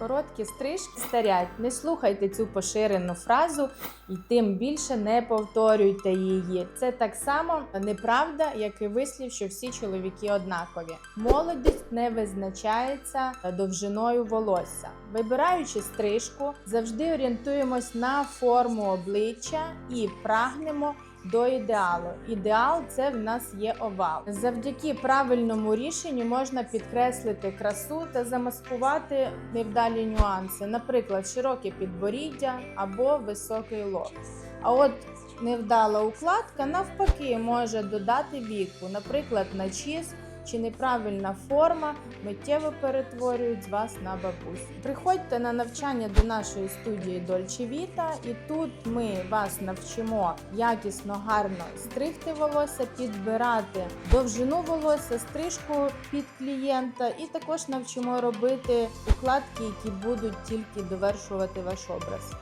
Короткі стрижки старять. Не слухайте цю поширену фразу і тим більше не повторюйте її. Це так само неправда, як і вислів, що всі чоловіки однакові. Молодість не визначається довжиною волосся. Вибираючи стрижку, завжди орієнтуємось на форму обличчя і прагнемо до ідеалу. Ідеал це в нас є овал. Завдяки правильному рішенню можна підкреслити красу та замаскувати невдалі нюанси, наприклад, широке підборіддя або високий лоб. А от невдала укладка навпаки може додати віку, наприклад, начіс чи неправильна форма миттєво перетворюють вас на бабусю. Приходьте на навчання до нашої студії Dolce Vita і тут ми вас навчимо якісно гарно стригти волосся, підбирати довжину волосся, стрижку під клієнта, і також навчимо робити укладки, які будуть тільки довершувати ваш образ.